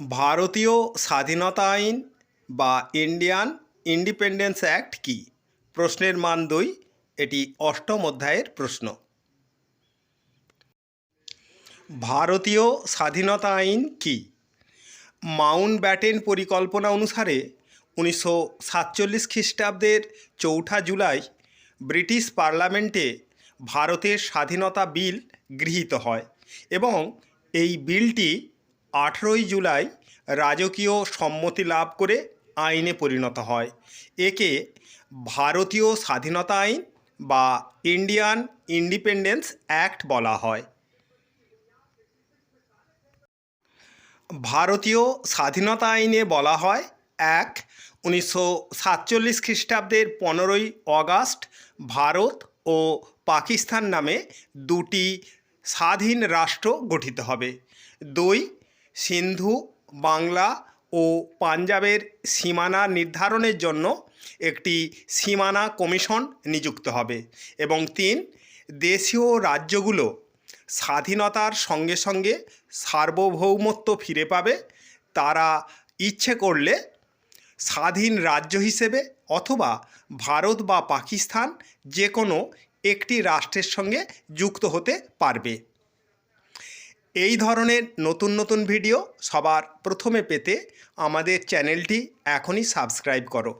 ভারতীয় স্বাধীনতা আইন বা ইন্ডিয়ান ইন্ডিপেন্ডেন্স অ্যাক্ট কী? প্রশ্নের মান দুই, এটি অষ্টম অধ্যায়ের প্রশ্ন। ভারতীয় স্বাধীনতা আইন কী? মাউন্ট ব্যাটেন পরিকল্পনা অনুসারে উনিশশো সাতচল্লিশ খ্রিস্টাব্দের চৌঠা জুলাই ব্রিটিশ পার্লামেন্টে ভারতের স্বাধীনতা বিল গৃহীত হয় এবং এই বিলটি আঠেরোই জুলাই রাজকীয় সম্মতি লাভ করে আইনে পরিণত হয়। একে ভারতীয় স্বাধীনতা আইন বা ইন্ডিয়ান ইন্ডিপেন্ডেন্স অ্যাক্ট বলা হয়। ভারতীয় স্বাধীনতা আইনে বলা হয়, এক, উনিশশো সাতচল্লিশ খ্রিস্টাব্দের পনেরোই অগাস্ট ভারত ও পাকিস্তান নামে দুটি স্বাধীন রাষ্ট্র গঠিত হবে। দুই সিন্ধু, বাংলা ও পাঞ্জাবের সীমানা নির্ধারণের জন্য একটি সীমানা কমিশন নিযুক্ত হবে। এবং তিন, দেশীয় রাজ্যগুলো স্বাধীনতার সঙ্গে সঙ্গে সার্বভৌমত্ব ফিরে পাবে। তারা ইচ্ছে করলে স্বাধীন রাজ্য হিসেবে অথবা ভারত বা পাকিস্তান যে কোনো একটি রাষ্ট্রের সঙ্গে যুক্ত হতে পারবে। এই ধরনের নতুন নতুন ভিডিও সবার প্রথমে পেতে আমাদের চ্যানেলটি এখনই সাবস্ক্রাইব করো।